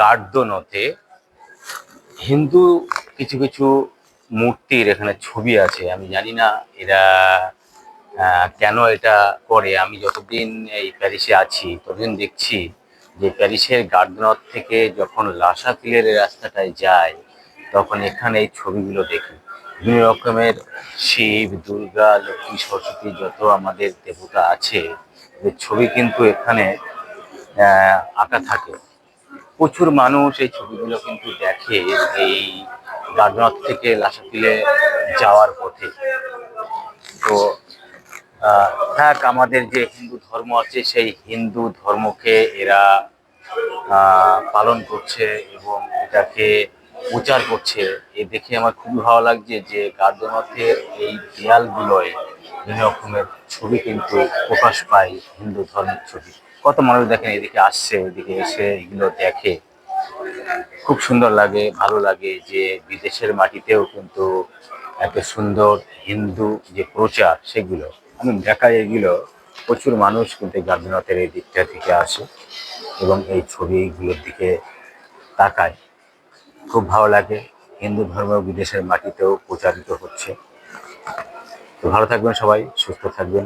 গার্ডনতে হিন্দু কিছু কিছু মূর্তির এখানে ছবি আছে। আমি জানি না এরা কেন এটা করে। আমি যতদিন এই প্যারিসে আছি, ততদিন দেখছি যে প্যারিসের গার্ডনট থেকে যখন লাসাপিলের রাস্তাটায় যায়, তখন এখানে এই ছবিগুলো দেখি। বিভিন্ন রকমের শিব, দুর্গা, লক্ষ্মী, সরস্বতী যত আমাদের দেবতা আছে ছবি কিন্তু এখানে আঁকা থাকে। প্রচুর মানুষ এই ছবিগুলো কিন্তু দেখে এই গার্ডনট থেকে লাসাপিলে যাওয়ার পথে। তো থাক, আমাদের যে হিন্দু ধর্ম আছে, সেই হিন্দু ধর্মকে এরা পালন করছে এবং এটাকে প্রচার করছে। এ দেখে আমার খুবই ভালো লাগছে যে গার্ডনথের এই দেয়ালগুলোয় বিভিন্ন রকমের ছবি কিন্তু প্রকাশ পায় হিন্দু ধর্মের ছবি। কত মানুষ দেখেন এদিকে আসছে এদিকে এসে এগুলো দেখে। খুব সুন্দর লাগে, ভালো লাগে যে বিদেশের মাটিতেও কিন্তু এত সুন্দর হিন্দু যে প্রচার, সেগুলো, আমি দেখাই এগুলো, প্রচুর মানুষ কিন্তু গার্ডেনথের এই দিকটা থেকে আসে এবং এই ছবিগুলোর দিকে তাকায়। খুব ভালো লাগে, হিন্দু ধর্ম বিদেশের মাটিতেও প্রচারিত হচ্ছে। তো ভালো থাকবেন সবাই, সুস্থ থাকবেন।